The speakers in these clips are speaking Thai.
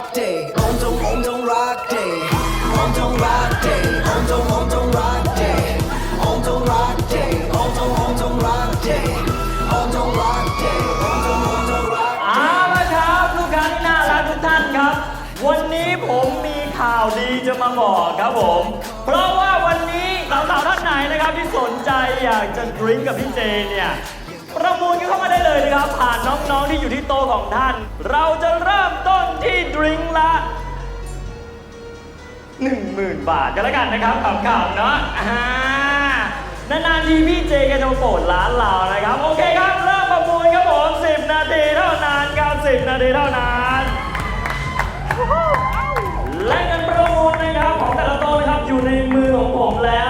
rock day อมจงอมจง rock day อมจง rock day อมจงอมจง rock day อมจง rock day อมจงอมจง rock day อมจง rock day อมจงอมจง rock เอาละครับลูกค้างน่ารักทุกท่านครับ วันนี้ผมมีข่าวดีจะมาบอกครับผม เพราะว่าวันนี้สาวๆท่านไหนนะครับที่สนใจอยากจะดริงกับพี่เจเนี่ยประมูลกันเข้ามาได้เลยนะครับ ผ่านน้องๆที่อยู่ที่โต๊ะของท่าน เราจะเริ่มต้น ที่ดริงละ10,000 บาทกันแล้วกันนะครับขำๆเนาะอ่านานๆทีพี่เจแกจะมาโปรดร้านเรานะครับ โอเคครับ เริ่มประมูลครับผม 10 นาทีเท่านั้นครับ10 นาทีเท่านั้นและเงินประมูลนะครับของแต่ละโต๊ะนะครับอยู่ในมือของผมแล้ว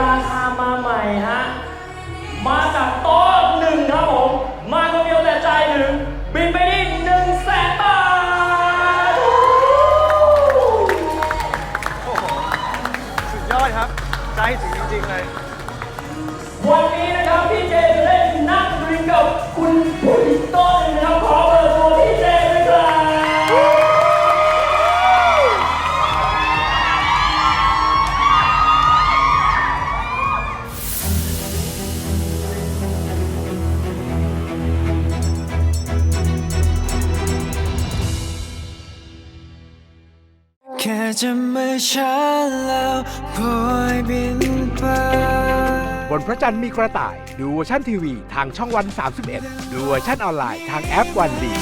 ราคามาใหม่ฮะ มาจากโต๊ะหนึ่งครับผม มาคนเดียวแต่ใจหนึ่งบินไปที่หนึ่งแสนบาทสุดยอดครับ ใจถึงจริง ๆ เลย วันนี้นะครับพี่เจจะได้นั่งด ค่จะไม่ช้าแล้วพอยบินไป บนพระจันทร์มีกระต่าย ดูเวอร์ชันทีวี ทางช่องวัน 31 ดูเวอร์ชันออนไลน์ทางแอปวันดี